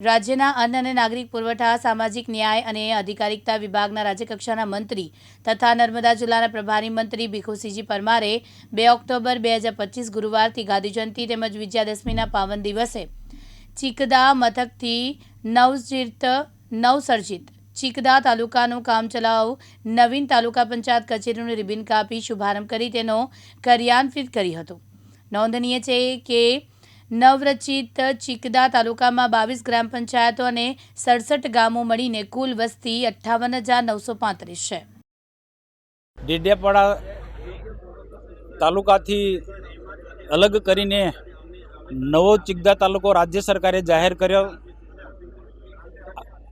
રાજ્યના અન્ન અને નાગરિક પુરવઠા, સામાજિક ન્યાય અને અધિકારિકતા વિભાગના રાજ્યકક્ષાના મંત્રી તથા નર્મદા જિલ્લાના પ્રભારી મંત્રી ભીખુસિંહજી પરમારે બે ઓક્ટોબર બે હજાર પચીસ ગુરુવારથી ગાંધી જયંતિ તેમજ વિજયાદશમીના પાવન દિવસે ચીકદા મથકથી નવજીર્ત, નવસર્જિત ચીકદા તાલુકાનું કામચલાઉ નવીન તાલુકા પંચાયત કચેરીનું રિબિન કાપી શુભારંભ કરી તેનો કર્યાન્વિત કરી હતો. નોંધનીય છે કે નવરચિત ચિકદા તાલુકામાં બાવીસ ગ્રામ પંચાયતો અને સડસઠ ગામો મળીને કુલ વસ્તી અઠ્ઠાવન હજાર નવસો પાંત્રીસ છે. ડેડિયાપાડા તાલુકાથી અલગ કરીને નવો ચિકદા તાલુકો રાજ્ય સરકારે જાહેર કર્યો.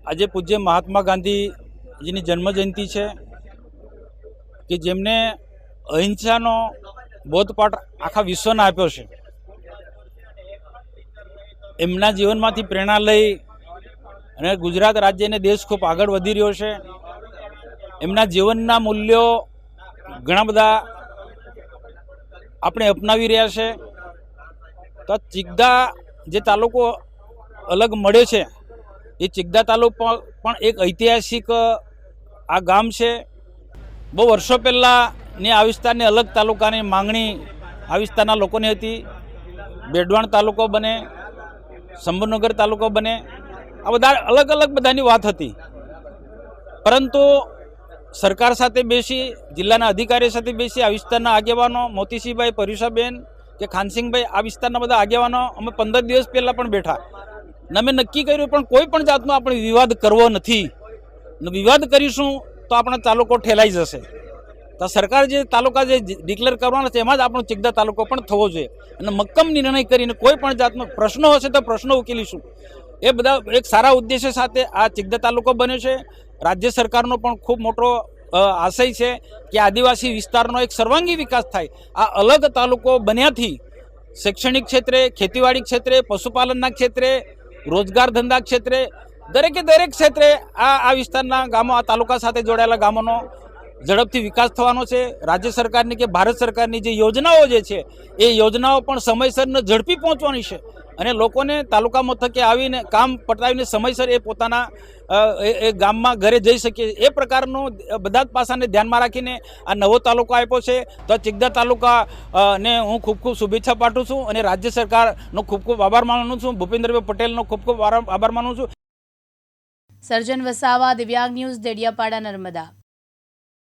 આજે પૂજ્ય મહાત્મા ગાંધીજીની જન્મજયંતિ છે કે જેમને અહિંસાનો બોધપાઠ આખા વિશ્વને આપ્યો છે. એમના જીવનમાંથી પ્રેરણા લઈ અને ગુજરાત રાજ્યને દેશ ખૂબ આગળ વધી રહ્યો છે. એમના જીવનના મૂલ્યો ઘણા બધા આપણે અપનાવી રહ્યા છે. તો ચિગદા જે તાલુકો અલગ મળે છે, એ ચિગદા તાલુકો પણ એક ઐતિહાસિક, આ ગામ છે. બહુ વર્ષો પહેલાંની આ વિસ્તારની અલગ તાલુકાની માંગણી આ વિસ્તારના લોકોની હતી. બેડવાણ તાલુકો બને શંભુનગર તાલુકો બને. આ બધા અલગ અલગ બધાની વાત હતી. પરંતુ સરકાર સાથે બેસી, જિલ્લાના અધિકારી સાથે બેસી આ વિસ્તારના આગેવાનો મોતીસિંહભાઈ પરુષાબેન કે ખાનસિંહભાઈ, આ વિસ્તારના બધા આગેવાનો અમે પંદર દિવસ પહેલાં પણ બેઠા. ને અમે નક્કી કર્યું પણ કોઈ પણ જાતનો આપણે વિવાદ કરવો નથી. વિવાદ કરીશું તો આપણો તાલુકો ઠેલાઈ જશે. તો સરકાર જે તાલુકા જે ડિક્લેર કરવાના છે, એમાં જ આપણો ચિગદા તાલુકો પણ થવો જોઈએ. અને મક્કમ નિર્ણય કરીને કોઈ પણ જાતનો પ્રશ્નો હશે તો પ્રશ્નો ઉકેલીશું. એ બધા એક સારા ઉદ્દેશ્ય સાથે આ ચિગદા તાલુકો બન્યો છે. રાજ્ય સરકારનો પણ ખૂબ મોટો આશય છે કે આદિવાસી વિસ્તારનો એક સર્વાંગી વિકાસ થાય. આ અલગ તાલુકો બન્યાથી શૈક્ષણિક ક્ષેત્રે, ખેતીવાડી ક્ષેત્રે, પશુપાલનના ક્ષેત્રે, રોજગાર ધંધા ક્ષેત્રે, દરેકે દરેક ક્ષેત્રે આ આ વિસ્તારના ગામો, આ તાલુકા સાથે જોડાયેલા ગામોનો ઝડપથી વિકાસ થવાનો છે. રાજ્ય સરકારની કે ભારત સરકારની જે યોજનાઓ જે છે, એ યોજનાઓ પણ સમયસરને ઝડપી પહોંચવાની છે. અને લોકોને તાલુકા મથકે આવીને કામ પટાવીને સમયસર એ પોતાના એ ગામમાં ઘરે જઈ શકીએ એ પ્રકારનો બધા જ પાસાને ધ્યાનમાં રાખીને આ નવો તાલુકો આપ્યો છે. તો ચિકદા તાલુકા ને હું ખૂબ ખૂબ શુભેચ્છા પાઠવું છું અને રાજ્ય સરકારનો ખૂબ ખૂબ આભાર માનું છું. ભૂપેન્દ્રભાઈ પટેલનો ખૂબ ખૂબ આભાર માનું છું. સર્જન વસાવા, દિવ્યાંગ ન્યૂઝ, દેડિયાપાડા, નર્મદા.